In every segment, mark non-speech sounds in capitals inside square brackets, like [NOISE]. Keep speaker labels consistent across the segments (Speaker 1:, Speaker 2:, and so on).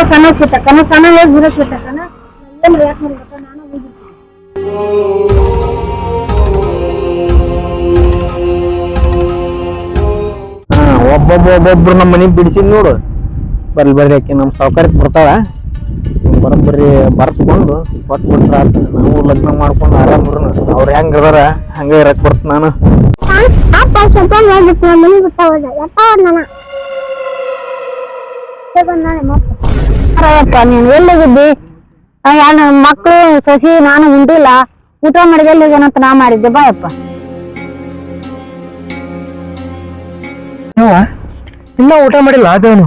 Speaker 1: ಹೋದ್ರೆ ಸಣ್ಣ ಸಿಟ್ಟಕ್ಕನ ಸಣ್ಣ ಹೋಗಿ ಬಿಡಕ್ ಬಿಟ್ಟಕ್ಕನ ಏನ್ರಿ ಯಾಕೆ ಮಾಡ್ಬೇಕ ನಾನು ಹೋಗಿ
Speaker 2: ಹಾ ಒಬ್ಬೊಬ್ಬ ಒಬ್ಬೊಬ್ರು ನಮ್ಮ ಮನೆಗ್ ಬಿಡಿಸಿದ್ ನೋಡು. ಬರ್ಲಿ ಬರ್ರಿ ಆಕೆ ನಮ್ಮ ಸಾವುಕಾರಕ್ಕೆ ಬರ್ತಾಳ. ಬರೋಬ್ಬರಿ ಬರ್ಸ್ಕೊಂಡು ಕೊಟ್ಟು ಬಿಟ್ರ ನಾವು ಲಗ್ನ ಮಾಡ್ಕೊಂಡು ಆರಾಮ್ರನ ಅವ್ರು ಹೆಂಗ್ ಅದಾರ ಹಂಗ ಇರಕ್ ಬರ್ತ ನಾನು.
Speaker 1: ಅಪ್ಪ ಸ್ವಲ್ಪ ಮನೆ ಬಿಟ್ಟ ಹೋದ. ಎತ್ತ ಹೋದ ನಾನು. ಬಂದಾನೆ ಅಯ್ಯಪ್ಪ ನೀನು ಎಲ್ಲಿಗಿದ್ದಿ? ಯಾನು ಮಕ್ಕಳು ಸಸಿ ನಾನು ಉಂಡಿಲ್ಲ. ಊಟ ಮಾಡಿದ ಎಲ್ಲಿ ಏನಂತ ನಾ ಮಾಡಿದ್ದೆ ಬಾಯಪ್ಪ.
Speaker 3: ನೋವ ಇಲ್ಲ ಊಟ ಮಾಡಿಲ್ಲ ಅದೇನು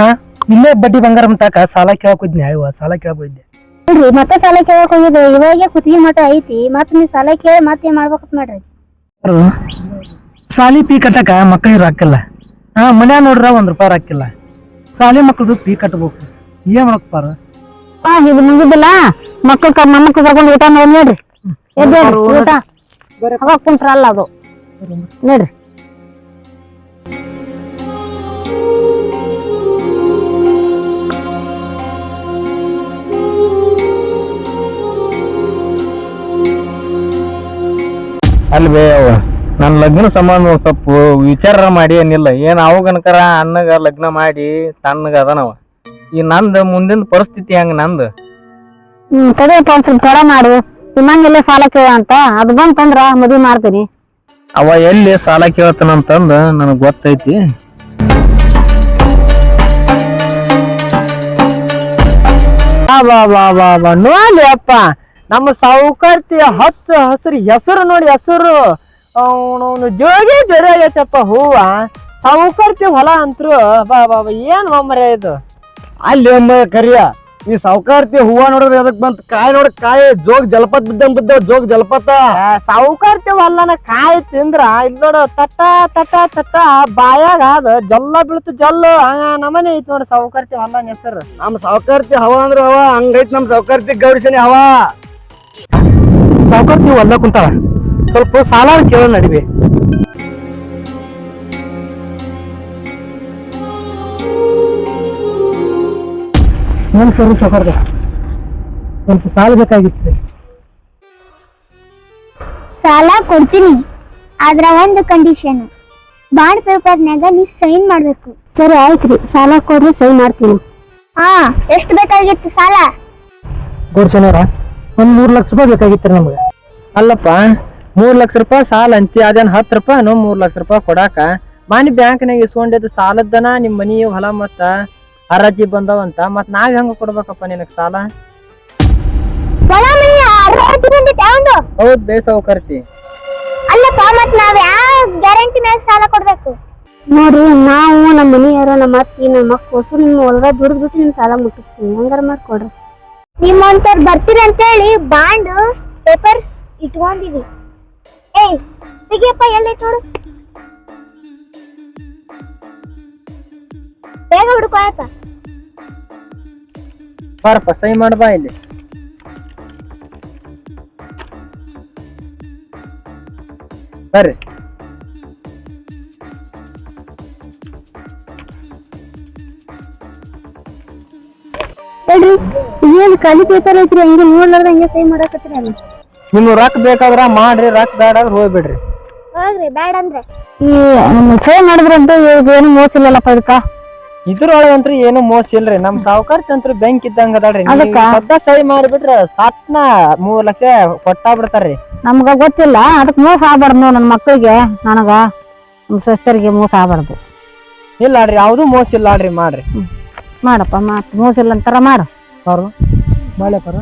Speaker 3: ಹಾ ಇಲ್ಲೇ ಬಡ್ಡಿ ಬಂಗಾರ ಮತ್ತಾಕ ಸಾಲ ಕೇಳಕ್ ಹೋದ್ನಿ ಅಯ್ಯವ್ವ ಸಾಲ ಕೇಳಕ್ ಹೋಗಿದ್ದೆ.
Speaker 1: ನೋಡ್ರಿ ಮತ್ತೆ ಸಾಲ ಕೇಳಕ್ ಹೋಗಿದ್ದೆ. ಇವಾಗೆ ಕುತ್ತಿಗೆ ಮಠ ಐತಿ. ಮತ್ತೆ ನೀವು ಸಾಲ ಕೇಳಿ ಮತ್ತೆ ಏನ್ ಮಾಡ್ಬೇಕಂತ ಮಾಡ್ರಿ.
Speaker 3: ಸಾಲಿ ಪೀ ಕಟ್ಟಕ ಮಕ್ಕಳಿಗೆ ಹಾಕಿಲ್ಲ. ಹಾ ಮನ್ಯಾಗ ನೋಡ್ರ ಒಂದ್ ರೂಪಾಯಿ ರಾಕಿಲ್ಲ ಸಾಲಿ ಮಕ್ಳದು ಪೀ ಕಟ್ಬೇಕು. ಏನ್ ಮಾಡಕ್ಪಾರ
Speaker 1: ಆ ಇದು ಮುಗಿದಿಲ್ಲ. ಮಕ್ಕಳು ಕ ಮೊಮ್ಮಕ್ಳು ಕರ್ಕೊಂಡು ಊಟ ಮಾಡಿ ನೋಡ್ರಿ. ಎದ್ದೇಳ್ರಿ ಊಟ ಅವಾಗ ಕುಂತ್ರಲ್ಲ ಅದು. ನೋಡ್ರಿ.
Speaker 2: ಅಲ್ಲಿ ಬೇ ಅವ ನನ್ನ ಲಗ್ನ ಸಂಬಂಧ ಒಂದ್ ಸ್ವಲ್ಪ ವಿಚಾರ ಮಾಡಿ ಏನಿಲ್ಲ. ಏನ್ ಅವಾಗನಕರ ಅನ್ನಗ ಲಗ್ನ ಮಾಡಿ ತಣ್ಣಗ ಅದನವ ಈ ನಂದು ಮುಂದಿನ ಪರಿಸ್ಥಿತಿ ಹೆಂಗ್ ನಂದು?
Speaker 1: ಹ್ಮ್ ತಡಿಯಪ್ಪ ಒಂದ್ ಸ್ವಲ್ಪ ತಡ ಮಾಡು. ನಿಮ್ಮಂಗೆಲ್ಲ ಸಾಲ ಕೇಳ ಅಂತ. ಅದು ಬಂತಂದ್ರ ಮದ್ವಿ ಮಾಡ್ತೀನಿ.
Speaker 2: ಅವ ಎಲ್ಲಿ ಸಾಲ ಕೇಳ್ತಾನಂತಂದ ನನಗೆ ಗೊತ್ತೈತಿ.
Speaker 3: ಬಾ ಬಾ ಬಾ ಬಾ ನೋಡಿ ಅಪ್ಪ. ನಮ್ಮ ಸಾವುಕಾರ್ತಿ ಹಚ್ಚ ಹಸಿರು ಹೆಸರು ನೋಡಿ ಹೆಸರು. ಅವನು ಜೋಗಿ ಜೋರಿ ಆಗೈತಪ್ಪ ಹೂವ. ಸಾವುಕಾರ್ತಿ ಹೊಲ ಅಂತರು. ಬಾ ಬಾ ಬಾ ಏನ್ ಮಮ್ಮರೆ ಇದು?
Speaker 4: ಅಲ್ಲಿ ಒಮ್ಮ ಕರಿಯ. ಈ ಸಾವುಕಾರ್ತಿ ಹೂವ ನೋಡಿದ್ರೆ ಅದಕ್ ಬಂತ. ಕಾಯಿ ನೋಡ ಕಾಯಿ ಜೋಗ್ ಜಲಪಾತ ಬಿದ್ದಂಗ್ ಬಿದ್ದ ಜೋಗ್ ಜಲಪಾತ.
Speaker 3: ಸಾವುಕಾರ್ತಿ ಹೊಲನ ಕಾಯಿ ತಿಂದ್ರ ಇಲ್ಲಿ ನೋಡ ತಟ್ಟ ತಟ್ಟ ತಟ್ಟ ಬಾಯಾಗ ಅದ ಜಲ್ಲ ಬೀಳ್ತು ಜಲ್ಲು. ಹಂಗ ನಮನೆ ಐತಿ ನೋಡಿ ಸಾವುಕಾರ್ತಿ ಹೊಲ ಹೆಸರು.
Speaker 4: ನಮ್ ಸಾವುಕಾರ್ತಿ ಹವ ಅಂದ್ರ ಹವ ಹಂಗೈತ್ ನಮ್ ಸಾವುಕಾರ್ತಿ ಗೌರಿಸನಿ ಹವ.
Speaker 3: ಸಾವುಕಾರ್ತಿ ಹೊಲ ಕುಂತಾಳ? ಸ್ವಲ್ಪ ಸಾಲ ಕೇಳೋ ನಡಿವೆ. ಏನು ಸರಿ ಸ್ವಲ್ಪ ಸಾಲ ಬೇಕಾಗಿತ್ತು.
Speaker 5: ಸಾಲ ಕೊಡ್ತೀನಿ. ಆದ್ರ ಒಂದು ಕಂಡೀಷನ್ ಬಾಂಡ್ ಪೇಪರ್ನಾಗ ನೀ ಸೈನ್ ಮಾಡ್ಬೇಕು.
Speaker 1: ಸರಿ ಆಯ್ತ್ರಿ ಸಾಲ ಕೊಡ್ರಿ ಸೈನ್ ಮಾಡ್ತೀನಿ.
Speaker 5: ಹಾ ಎಷ್ಟು ಬೇಕಾಗಿತ್ತು ಸಾಲ?
Speaker 3: ಗುಡ್ಸನವ್ರ ಒಂದ್ ಮೂರ್ ಲಕ್ಷ ರೂಪಾಯಿ ಬೇಕಾಗಿತ್ತು ನಮ್ಗೆ.
Speaker 2: ಅಲ್ಲಪ್ಪ ಮೂರ್ ಲಕ್ಷ ರೂಪಾಯಿ ಸಾಲ ಅಂತಿ ಅದೇನ್ ಹತ್ತು ರೂಪಾಯಿ ಮೂರ್ ಲಕ್ಷ ರೂಪಾಯಿ ಕೊಡಾಕ. ಮಾನಿ ಬ್ಯಾಂಕ್ನಾಗ ಇಸ್ಕೊಂಡಿದ್ದು ಸಾಲದ್ದನ ನಿಮ್ ಮನಿ ಹೊಲ ಮತ್ತ ಹರಾಜಿ ಬಂದವಂತ ಮತ್ ನಾವ್ ಹೆಂಗ ಕೊಡ್ಬೇಕಪ್ಪ ನಿನಗ್ ಸಾಲ? ಹೌದ್ ಬೇಸವ ಕರ್ತಿ
Speaker 5: ಅಲ್ಲಪ್ಪ ಮತ್ ನಾವ್ ಯಾವ ಗ್ಯಾರಂಟಿ ಮ್ಯಾಗ ಸಾಲ ಕೊಡ್ಬೇಕು?
Speaker 1: ನೋಡ್ರಿ ನಾವು ನಮ್ಮ ಮನೆಯವರು ನಮ್ಮ ಅತ್ತಿ ನಮ್ಮ ಮಕ್ಕಳು ನಿಮ್ಮ ಒಳಗ ದುಡ್ದು ಬಿಟ್ಟು ನಿಮ್ ಸಾಲ ಮುಟ್ಟಿಸ್ತೀನಿ ಹಂಗಾರ ಮಾಡ್ಕೊಡ್ರಿ.
Speaker 5: ನಿಮ್ಮಂತವ್ರು ಬರ್ತೀರಿ ಅಂತೇಳಿ ಬಾಂಡ್ ಪೇಪರ್ ಇಟ್ಕೊಂಡಿವಿ. ಏಯ್ ತೆಗಿಯಪ್ಪ ಎಲ್ಲೈತ್ ನೋಡು. ಬೇಗ ಹುಡುಕೋಯಪ್ಪ
Speaker 2: ಬಾರಪ್ಪ ಸಹಿ ಮಾಡ್ಬಾ ಇಲ್ಲಿ. ಬರ್ರಿ.
Speaker 1: ಏನ್ ಖಾಲಿ ಪೇಪರ್ ಐತ್ರಿ ಹಂಗೆ ನೋಡ್ಲಾರ್ದ ಹಂಗೆ ಸಹಿ ಮಾಡಕತ್ರಿ ಅಲ್ಲ.
Speaker 2: ನಿಮ್ ರೊಕ್ಕ ಬೇಕಾದ್ರೆ ಮಾಡ್ರಿ ರೊಕ್ಕ ಬೇಡಾದ್ರ ಹೋಗ್ಬಿಡ್ರಿ.
Speaker 5: ಹೋಗ್ರಿ ಬ್ಯಾಡ ಅಂದ್ರೆ.
Speaker 1: ಈ ಸೇವ್ ಮಾಡಿದ್ರಂತೂ ಏನು ಮೋಸ ಇಲ್ಲಲ್ಲಪ್ಪ ಇದಕ್ಕ?
Speaker 2: ಇದ್ರೊಳಗಂತ್ರು ಏನು ಮೋಸ ಇಲ್ರಿ ನಮ್ ಸಾವುಕಾರ ತಂತ್ರ ಬ್ಯಾಂಕ್ ಇದ್ದಂಗ ಅದಾಳ್ರಿ.
Speaker 1: ಅದಕ್ಕ?
Speaker 2: ಸದ್ದ ಸಹಿ ಮಾಡಿಬಿಟ್ರ ಸಟ್ನ ಮೂರ್ ಲಕ್ಷ ಕೊಟ್ಟಾ ಬಿಡ್ತಾರ್ರಿ
Speaker 1: ನಮ್ಗ ಗೊತ್ತಿಲ್ಲ ಅದಕ್ಕೆ ಮೋಸ ಆಗ್ಬಾರ್ದು ನೋಡ್ ನನ್ನ ಮಕ್ಕಳಿಗೆ ನನಗ. ನಮ್ಮ ಸಿಸ್ಟರ್ಗೆ ಮೋಸ ಆಗ್ಬಾರ್ದು.
Speaker 2: ಇಲ್ಲ ರೀ ಯಾವ್ದು ಮೋಸ ಇಲ್ಲ ಅಲ್ರಿ ಮಾಡ್ರಿ
Speaker 1: ಮಾಡಪ್ಪ ಮತ್ತೆ ಮೋಸ ಇಲ್ಲ ಅಂತಾರ ಮಾಡು.
Speaker 2: ಅವರು ಮಾಡ್ಲಪ್ಪಾರ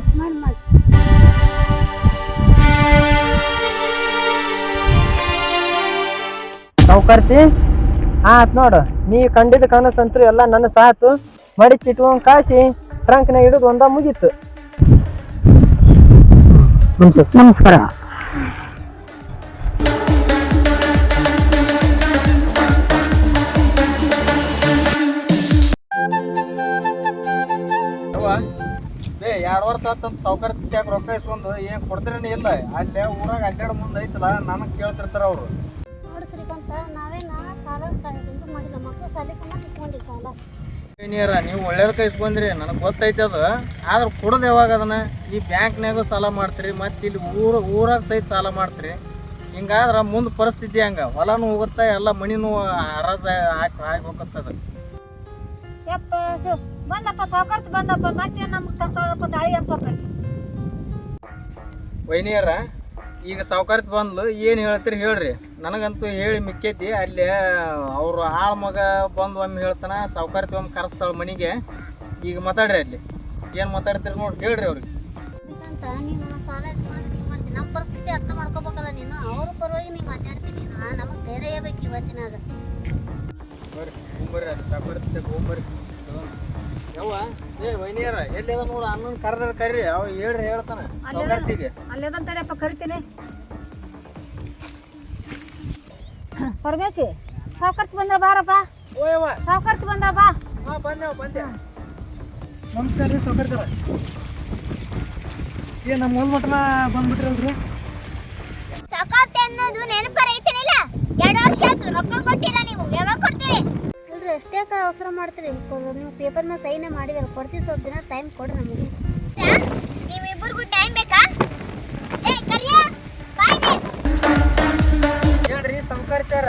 Speaker 2: ಸಾವುಕಾರ್ತಿ ಆತ್ ನೋಡು ನೀ ಕಂಡಿದ ಕನಸಂತ್ರ ಎಲ್ಲ ನನ್ನ ಸಾತು. ಮಡಿಚಿಟ್ಕೊಂಡ್ ಕಾಸಿ ಟ್ರಂಕ್ನ ಹಿಡಿದು ಒಂದ ಮುಗೀತು.
Speaker 1: ನಮಸ್ಕಾರ.
Speaker 2: ಎರಡು ವರ್ಷ ಆತಂತ ಸಾವುಕಾರ ರೊಕ್ಕ ಇಸ್ಕೊಂಡು ಏನ್ ಕೊಡ್ತಿರೇನೆ ಇಲ್ಲ. ಅಲ್ಲೇ ಊರಾಗ ಅಡ್ಡಾಡ ಮುಂದೆ ಐತಲ್ಲ ನನಗೆ ಕೇಳ್ತಿರ್ತಾರ ಅವ್ರು.
Speaker 5: ಮಾಡಿಲ್ಲ ಮಕ್ಕಳು ಸಂಬಂಧ ಸಾಲ.
Speaker 6: ನೀರ ನೀವು ಒಳ್ಳೇದಕ್ಕೆ ಇಸ್ಕೊಂಡ್ರಿ ನನಗೆ ಗೊತ್ತೈತೆ ಅದು. ಆದ್ರೆ ಕೊಡೋದು ಯಾವಾಗ ಅದನ್ನ? ಈ ಬ್ಯಾಂಕ್ನಾಗೂ ಸಾಲ ಮಾಡ್ತೀರಿ ಮತ್ತೆ ಇಲ್ಲಿ ಊರ ಊರಾಗ ಸಹಿತ ಸಾಲ ಮಾಡ್ತೀರಿ. ಹಿಂಗಾದ್ರೆ ಮುಂದೆ ಪರಿಸ್ಥಿತಿ ಹಂಗೆ? ಹೊಲನೂ ಹೋಗುತ್ತೆ ಎಲ್ಲ ಮಣಿನೂ ಹರಾಜ್ ಹಾಕಿ ಹೋಗತ್ತದ
Speaker 1: ಯಪ್ಪ ಬಂದಪ್ಪ ಬಂದಪ್ಪ ಮತ್ತೆ ನಮ್ಗೆ ದಾಳಿ ಅಂತ
Speaker 6: ವೈನಿಯರ ಈಗ ಸಾವುಕಾರತ್ ಬಂದ್ಲು ಏನು ಹೇಳ್ತೀರಿ ಹೇಳ್ರಿ. ನನಗಂತೂ ಹೇಳಿ ಮಿಕ್ಕೈತಿ ಅಲ್ಲಿ ಅವರು ಆಳ ಮಗ ಬಂದು ಒಮ್ಮೆ ಹೇಳ್ತಾನೆ ಸಾವುಕಾರತಿ ಒಮ್ಮೆ ಕರೆಸ್ತಾಳ ಮನೆಗೆ. ಈಗ ಮಾತಾಡ್ರಿ ಅಲ್ಲಿ. ಏನು ಮಾತಾಡ್ತೀರಿ ನೋಡಿ ಹೇಳ್ರಿ ಅವ್ರಿಗೆ.
Speaker 5: ನೀನು ಸಾಲ ಇಸ್ಕೊಳ್ಳೋದಕ್ಕೆ ಮಾಡ್ತೀನಿ ನಮ್ಮ ಪರಿಸ್ಥಿತಿ ಅರ್ಥ ಮಾಡ್ಕೋಬೇಕಲ್ಲ ನೀನು? ಅವ್ರ ಪರವಾಗಿ ನೀ ಮಾತಾಡ್ತೀನಿ ನಮಗೆ ಧೈರ್ಯ ಬೇಕು ಇವತ್ತಿನ
Speaker 6: ಬರ್ರಿ ಹೋಗ್ಬರ್ರಿ ಅದು ಸಾವುಕಾರತಿ ಹೋಗ್ಬರ್ರಿ. ಯವ್ವ ಏ ವೈನಿಯರ ಎಲ್ಲಿ ಅದ ನೋಡು ಅಣ್ಣನ ಕರೆದ್ರೆ ಕರ್ರಿ ಅವ ಹೇಳ್ರಿ ಹೇಳ್ತಾನ. ಸಾವುಕಾರತಿಗೆ
Speaker 1: ಅಲ್ಲೇದಂತ ತಡೆಯಪ್ಪ ಕರಿತೀನಿ. ಪರಮೇಶಿ ಸಾವುಕಾರ್ತಿ ಬಂದ್ರ ಬಾರಪ್ಪ. ಸಾವುಕಾರ್ತಿ ಬಂದ್ರ ಬಾ.
Speaker 3: ನಮಸ್ಕಾರ ರೀ ಸೌಕರ್ಯದಾರ ಏ ನಮ್ಮ ಹೊಲ್ ಮಟನ ಬಂದ್ಬಿಟ್ರಲ್ರಿ
Speaker 5: ಸಾಕಾಗ್ತೆ ಅನ್ನೋದು ನೆನಪರ ಐತೇನಿಲ್ಲ ಎರಡು ವರ್ಷ ಆಯ್ತು ರೊಕ್ಕ ಕೊಟ್ಟಿಲ್ಲ ನೀವು ಯಾವಾಗ ಕೊಡ್ತೀರಿ ಇಲ್ರಿ ಅವಸರ ಮಾಡ್ತೀರಿ ನೀವು ಪೇಪರ್ ಮೇಲೆ ಸೈನ್ ಮಾಡಿವಲ್ಲ ಕೊಡ್ತೀವಿ ಸ್ವಲ್ಪ ದಿನ ಟೈಮ್ ಕೊಡಿ ನಮಗೆ. ನೀವಿಬ್ಬರಿಗೂ ಟೈಮ್ ಬೇಕಾ? ಏ ಕರಿಯ ಬಾಯ್ಲಿ
Speaker 3: ಹೇಳ್ರಿ ಸೌಕರ್ಯತಾರ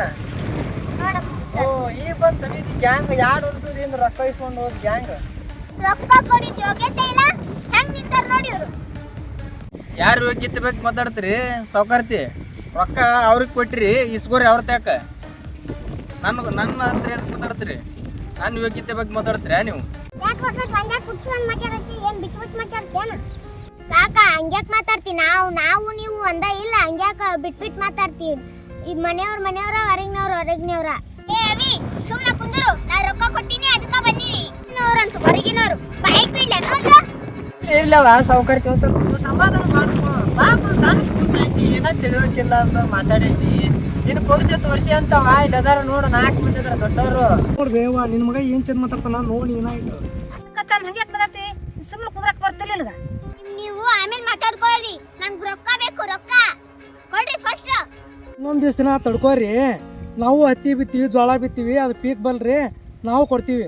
Speaker 3: ಓ ಈಗ ಬಂದು ಇದು ಗ್ಯಾಂಗ್ ಎರಡು ವರ್ಷದಿಂದ ರೊಕ್ಕ ಇಸ್ಕೊಂಡು ಹೋದ್ ಗ್ಯಾಂಗ್
Speaker 5: ರೊಕ್ಕ ಕೊಡಿದ ಯೋಗ್ಯತೆ ಇಲ್ಲ. ಹೆಂಗ್ ನಿಂತಾರ ನೋಡಿ ಇವ್ರು
Speaker 6: ಯಾರು ಯೋಗ್ಯತೆ ಬೇಕು ಮಾತಾಡ್ತೀರಿ? ಸೌಕರ್ತಿ ರೊಕ್ಕ ಅವ್ರಿಗೆ ಕೊಟ್ಟಿರಿ ಇಸ್ಕೋರಿ ಅವ್ರ ತ್ಯಾಕ ನನ್ನ ನನ್ನ ಹತ್ರ ಮಾತಾಡ್ತೀರಿ. ನನ್ನ ಯೋಗ್ಯತೆ ಬಗ್ಗೆ ಮಾತಾಡ್ತೀರಾ ನೀವು?
Speaker 5: ಯಾಕೆ ಹೊಟ್ಟೆ ಹಂಗೆ ಕುಡ್ಸ್ಕೊಂಡ್ ಮಾತಾಡತ್ತಿ? ಏನ್ ಬಿಟ್ಬಿಟ್ಟು ಮಾತಾಡ್ತೇನ ಕಾಕ ಹಂಗ್ಯಾಕ್ ಮಾತಾಡ್ತಿ? ನಾವು ನಾವು ನೀವು ಒಂದ ಇಲ್ಲ ಹಂಗ್ಯಾಕ ಬಿಟ್ ಮಾತಾಡ್ತೀವಿ ಈ ಮನೆಯವ್ರ ಮನೆಯವ್ರ ಹೊರಗಿನವ್ರ ಹೊರಗಿನವ್ರ. ಏ ಅವಿ ಸುಮ್ಮನೆ ಕುಂದ್ರು. ನಾ ರೊಕ್ಕ ಕೊಟ್ಟಿನಿ ಅದಕ್ಕ ಬಂದಿನಿ. ಇನ್ನವ್ರಂತ ಹೊರಗಿನವ್ರು ಬಿಡ್ಲೇನು
Speaker 3: ಇರ್ಲವ ಸೌಕರ್ಯ ಸಮಾಧಾನ ಮಾಡ್ಕೊ. ಪಾಪ ಸಣ್ಣ ಕೂಸ ಐತಿ ಏನ ತಿಳಿಯೋಕಿಲ್ಲ ಅಂತ ಮಾತಾಡೈತಿ. ಇನ್ನು ಪೊಲೀಸ್ ತೋರಿಸಿ ಅಂತ ಆಯ್ತು ಅದಾರ ನೋಡು ನಾಲ್ಕು ಮಂದಿ ಅದಾರ ದೊಡ್ಡವರು. ನೋಡ್ಬೇವ ನಿನ್ ಮಗ ಏನ್ ಚಂದ ಮಾತಾಡ್ತಾನ ನೋಡಿ ಏನಾಯ್ತು
Speaker 1: ಕಕ್ಕ ಹಂಗೆ ಮಾತಾಡ್ತಿ? ಸುಮ್ಮನೆ ಕುದ್ರಕ್ ಬರ್ತಿಲ್ಲ ನಿನಗ
Speaker 5: ನೀವು ಆಮೇಲೆ ಮಾತಾಡ್ಕೊಳ್ಳಿ ನಂಗೆ ರೊಕ್ಕ ಬೇಕು ರೊಕ್ಕ. ಕೊಡ್ರಿ ಫಸ್ಟ್
Speaker 3: ಇನ್ನೊಂದ್ ದಿವ್ಸ ದಿನ ತಡ್ಕೋರಿ. ನಾವು ಹತ್ತಿ ಬಿತ್ತೀವಿ ಜೋಳ ಬಿತ್ತೀವಿ ಅದು ಪೀಕ್ ಬಲ್ರಿ. ನಾವು ಕೊಡ್ತೀವಿ.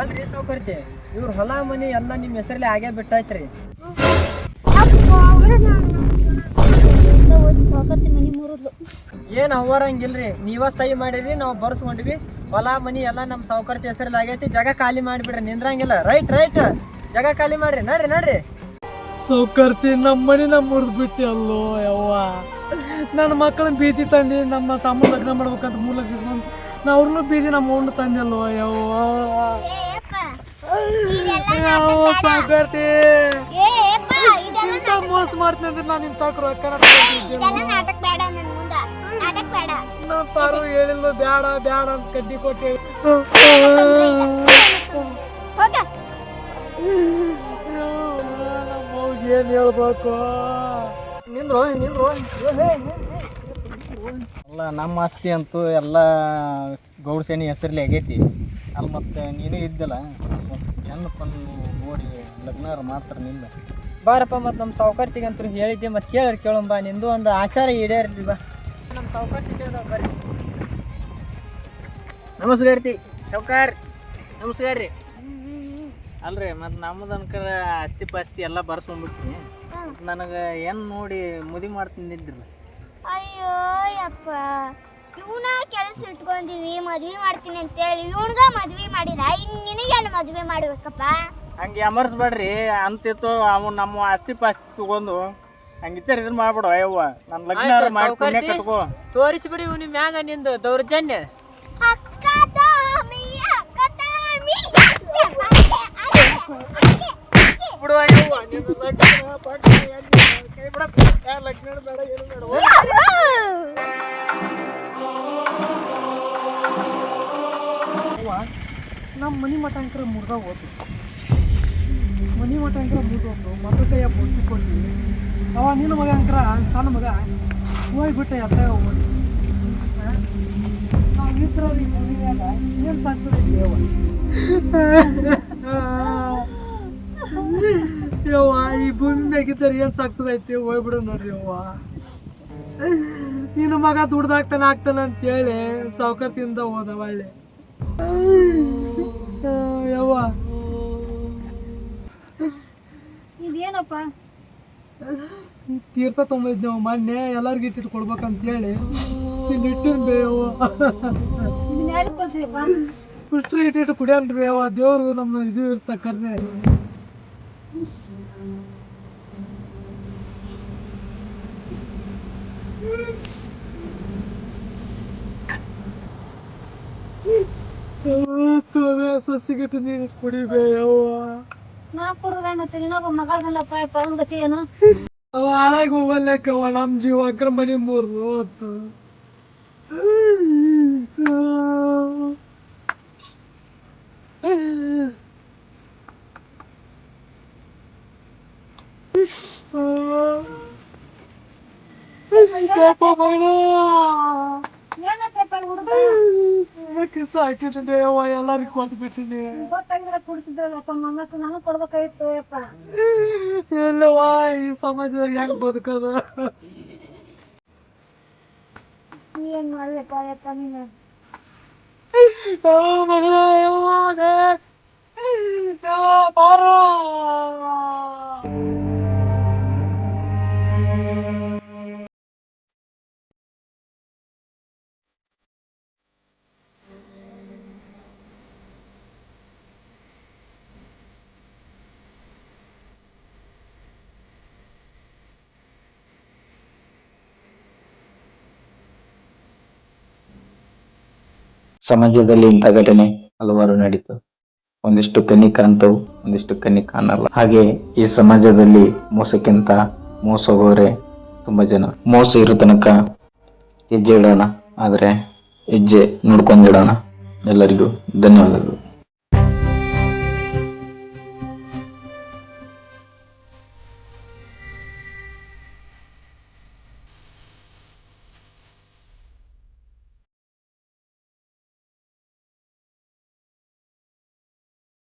Speaker 5: ಅಲ್ರಿ
Speaker 3: ಸೌಕರ್ತಿ ಇವ್ರ ಹೊಲ ಮನಿ ಎಲ್ಲ ನಿಮ್ಮ ಹೆಸರಲ್ಲಿ ಆಗೇ ಬಿಟ್ಟೈತ್ರಿ
Speaker 5: ಸೌಕರ್ತಿ ಸಾಕರ್ತಿ ಮನಿ ಮುರಿದ್ಲು.
Speaker 3: ಏನ್ ಹಂಗಿಲ್ರಿ ನೀವ ಸಹಿ ಮಾಡಿರಿ ನಾವು ಬರ್ಸ್ಕೊಂಡಿವಿ. ಹೊಲ ಮನಿ ಎಲ್ಲ ನಮ್ಮ ಸೌಕರ್ತಿ ಹೆಸರಲ್ಲಿ ಆಗೈತಿ ಜಾಗ ಖಾಲಿ ಮಾಡಿಬಿಡ್ರಿ ನಿಂದ್ರಂಗಿಲ್ಲ. Right right. ಜಾಗ ಖಾಲಿ ಮಾಡ್ರಿ ನಡ್ರಿ ನಡ್ರಿ. ಸೌಕರ್ತಿ ನಮ್ಮ ಮನಿ ನಮ್ಮ ಮುರಿದ್ ಬಿಟ್ಟಿ ಅಲ್ಲೋ ಯವ್ವ. ನನ್ನ ಮಕ್ಕಳನ್ನ ಬೀದಿ ತಂದಿ ನಮ್ಮ ತಮ್ಮ ಲಗ್ನ ಮಾಡ್ಬೇಕಂತ ಮೂರು ಲಕ್ಷ ಇಸ್ಕೊಂಡ್ ನಾ ಅವ್ರನ್ನೂ ಬೀದಿ ನಮ್ಮ ಉಂಡು ತಂದಿ ಅಲ್ವಾ ಯವ್ವ.
Speaker 5: ಏಪ್ಪ ಇದೆಲ್ಲ
Speaker 3: ಇಂಥ ಮೋಸ ಮಾಡ್ತೀನಿ ಅಂದ್ರೆ ನಾನು ಇಂಥ ರೊಕ್ಕನ
Speaker 5: ಬೇಡ ಬೇಡ.
Speaker 3: ನಮ್ಮ ಪಾರು ಹೇಳಿಲ್ಲ ಬ್ಯಾಡ ಬ್ಯಾಡ ಅಂತ ಕಡ್ಡಿ ಕೊಟ್ಟೆ
Speaker 5: ಹೋಗ.
Speaker 3: ಏನ್ ಹೇಳ್ಬೇಕು? ನಿಂದ್ರು ನಿಂದ್ರು
Speaker 6: ಎಲ್ಲ ನಮ್ಮ ಆಸ್ತಿ ಅಂತೂ ಎಲ್ಲ ಗೌಡ ಸೇನಿ ಹೆಸರಲ್ಲಿ ಆಗೈತಿ. ಅಲ್ಲಿ ಮತ್ತೆ ನೀನು ಇದ್ದಿಲ್ಲ. ಹೆಣ್ಣು ಪಣ್ಣು ನೋಡಿ ಲಗ್ನಾರ ಮಾಡ್ತಾರೆ ನಿಂದ
Speaker 3: ಬಾರಪ್ಪ ಮತ್ತು ನಮ್ಮ ಸಾವುಕಾರ್ತಿಗಂತೂ ಹೇಳಿದ್ದೆ ಮತ್ತು ಕೇಳಿ ಕೇಳಂಬ ನಿಂದು ಒಂದು ಆಚಾರ ಈಡೇರ್ಲಿ ಬಾ. ನಮ್ಮ ಸಾವುಕಾರ್ತಿಗೆ ಬರ್ರಿ.
Speaker 6: ನಮಸ್ಕಾರ ರೀ ಸೌಕಾರ್ ನಮಸ್ಕಾರ ರೀ ಅಲ್ರಿ ಮತ್ತು ನಮ್ಮದು ಅನ್ಕರ ಆಸ್ತಿ ಪಾಸ್ತಿ ಎಲ್ಲ ಬರ್ಸ್ಕೊಂಡ್ಬಿಟ್ರಿ ನನಗೆ ಏನು ನೋಡಿ ಮುದಿ ಮಾಡ್ತೀನಿ ಇದ್ದಿಲ್ಲ
Speaker 5: ಅಯ್ಯೋ ಯಪ್ಪ. ಇವನ ಕೆಲಸ ಇಟ್ಕೊಂಡಿವಿ ಮದ್ವೆ ಮಾಡ್ತೀನಿ ಅಂತೇಳಿ. ಇವನ್ಗ ಮದ್ವೆ ಮಾಡಿದ ಇನ್ ನಿನಗೇನು ಮದ್ವೆ ಮಾಡ್ಬೇಕಪ್ಪ?
Speaker 6: ಹಂಗೆ ಅಮರ್ಸ್ಬೇಡ್ರಿ. ಅಂತಿತ್ತು ಅವ ನಮ್ಮ ಆಸ್ತಿ ಪಾಸ್ತಿ ತಗೊಂಡು. ಹಂಗೆ ಇಚ್ಚಾರ ಇದನ್ನ ಮಾಡ್ಬಿಡು ಅಯ್ಯವ್ವ. ನನ್ನ ಲಗ್ನ ಮಾಡಿ ಪುಣ್ಯ. ಕಟ್ಕೋ.
Speaker 3: ತೋರಿಸ್ಬಿಡಿ ಇವ್ನ ಮ್ಯಾಗ ನಿಂದು ದೌರ್ಜನ್ಯ.
Speaker 5: ಅಕ್ಕ ತಾಮಿ ಅಕ್ಕ ತಾಮಿ ಅತ್ತೆ, ಅತ್ತೆ, ಅತ್ತೆ, ಅತ್ತೆ, ಅತ್ತೆ.
Speaker 6: ಬಿಡು ಅಯ್ಯವ್ವ ನಿನ್ನ ಲಗ್ನ ಪಗ್ನ ಎಲ್ಲಿ? ಕೈ ಬಿಡತ್ತೆ. ಯಾ ಲಗ್ನ ಬೇಡ ಏನು ಬೇಡ
Speaker 5: ಯಾರು?
Speaker 3: ನಮ್ಮ ಮನಿ ಮಠ ಅಂಕರ ಮುರ್ದ ಹೋತು ಮನಿ ಮಠ ಅಂಕರ ಮುರ್ದೋತು ಮತ್ತ ಕೈಯ ಬುದ್ಧಿ ಕೊಟ್ಟಿ ಅವ ನಿನ್ನ ಮಗ ಅಂಕರ ಸಣ್ಣ ಮಗ. ಹೋಗ್ಬಿಟ್ಟೆ ಸಾಕ್ತದೆ ದೇವ [LAUGHS] ಯವ್ವ, ಈ ಭೂಮಿ ಮ್ಯಾಗಿದ್ದಾರೆ ಏನು ಸಾಕ್ಸೋದೈತಿ ಹೋಗ್ಬಿಡು ನೋಡ್ರಿ ಯವ್ವ ನಿನ್ನ ಮಗ ದುಡ್ದಾಗ್ತಾನ ಆಗ್ತಾನ ಅಂತೇಳಿ ತಿಂದ ಹೋದ ಒಳ್ಳೆ. ಯವ್ವ.
Speaker 1: ಇದೇನಪ್ಪ?
Speaker 3: ತೀರ್ಥ ತೊಗೊಂಬೈದ್ ನಾವು ಮೊನ್ನೆ ಎಲ್ಲರಿಗೂ ಇಟ್ಟಿಟ್ಟು ಕೊಡ್ಬೇಕಂತೇಳಿ ಹೇಳಿ. ಇಟ್ಟಿನ್
Speaker 1: ಕುಷ್ಟ್ರಿ ಕೊಡ್ತೀಯಪ್ಪ?
Speaker 3: ಬಿಟ್ರೆ ಇಟ್ಟಿಟ್ಟು ಕುಡಿಯನ್ರಿ ಬೇವ ದೇವ್ರದು ನಮ್ಮ ಇದು ಇರ್ತ ಸಸಿಗಿಟ್ಟು ನೀರು ಕುಡಿಬೇ
Speaker 1: ನಾ ಕುಡ್ದೆ ಮತ್ತೆ ಇನ್ನೊಬ್ಬ ಮಗ ಬಂದಪ್ಪ ಪವನ್ ಗತಿ ಏನು
Speaker 3: ಅವ ಹಾಳಾಗಿ ಹೋಗಲ್ಲಕ್ಕವ ನಮ್ಮ ಜೀವ ಅಕ್ರ ಮೂರು ಮೂರ್ದು ಅವ ಎಲ್ಲರಿಗೂ ಕೊಟ್ಬಿಟ್ಟಿನಿ. ಎಲ್ಲವಾ ಈ ಸಮಾಜದಾಗ ಹೆಂಗ್ ಬದುಕದ?
Speaker 1: ಏನ್ ಮಾಡ್ಬೇಕ ಯಪ್ಪ ನೀನು?
Speaker 3: ಮಗಳ ಬಾರೋ.
Speaker 7: ಸಮಾಜದಲ್ಲಿ ಇಂಥ ಘಟನೆ ಹಲವಾರು ನಡೀತು. ಒಂದಿಷ್ಟು ಕಣ್ಣಿ ಕಾಣ್ತವು, ಒಂದಿಷ್ಟು ಕಣ್ಣಿ ಕಾಣಲ್ಲ. ಹಾಗೆ ಈ ಸಮಾಜದಲ್ಲಿ ಮೋಸಕ್ಕಿಂತ ಮೋಸ ಹೋಗೋರೆ ತುಂಬಾ ಜನ. ಮೋಸ ಇರೋ ತನಕ ಹೆಜ್ಜೆ ಇಡೋಣ. ಆದರೆ ಹೆಜ್ಜೆ ನೋಡ್ಕೊಂಡಿಡೋಣ ಎಲ್ಲರಿಗೂ ಧನ್ಯವಾದಗಳು.